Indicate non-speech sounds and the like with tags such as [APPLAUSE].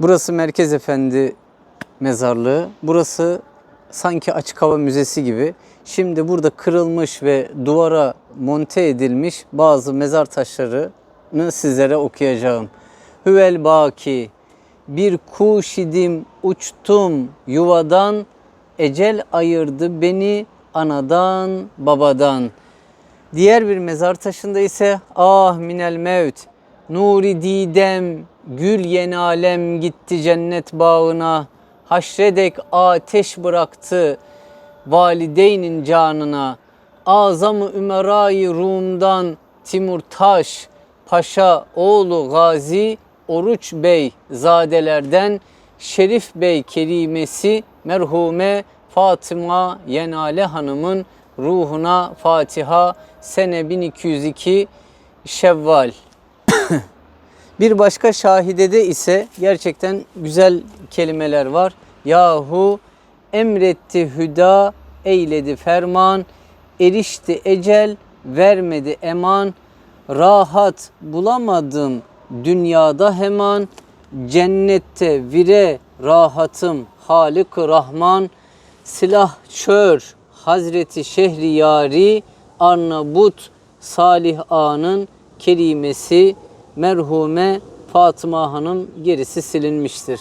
Burası Merkez Efendi mezarlığı. Burası sanki açık hava müzesi gibi. Şimdi burada kırılmış ve duvara monte edilmiş bazı mezar taşlarını sizlere okuyacağım. Hüvel baki bir kuş idim uçtum yuvadan ecel ayırdı beni anadan babadan. Diğer bir mezar taşında ise ah minel mevt nuri didem gül yeni alem gitti cennet bağına haşredek ateş bıraktı valideynin canına azamı ümerayı Rum'dan Timurtaş Paşa oğlu Gazi Oruç Bey zadelerden Şerif Bey kerimesi merhume Fatıma Yenale Hanım'ın ruhuna Fatiha sene 1202 Şevval. [COUGHS] Bir başka şahidede ise gerçekten güzel kelimeler var. Yahu emretti hüda, eyledi ferman, erişti ecel, vermedi eman. Rahat bulamadım dünyada hemen, cennette vire rahatım Halik-ı Rahman. Silah çör Hazreti Şehriyari Arnabut Salih Ağa'nın kerimesi merhume Fatıma Hanım gerisi silinmiştir.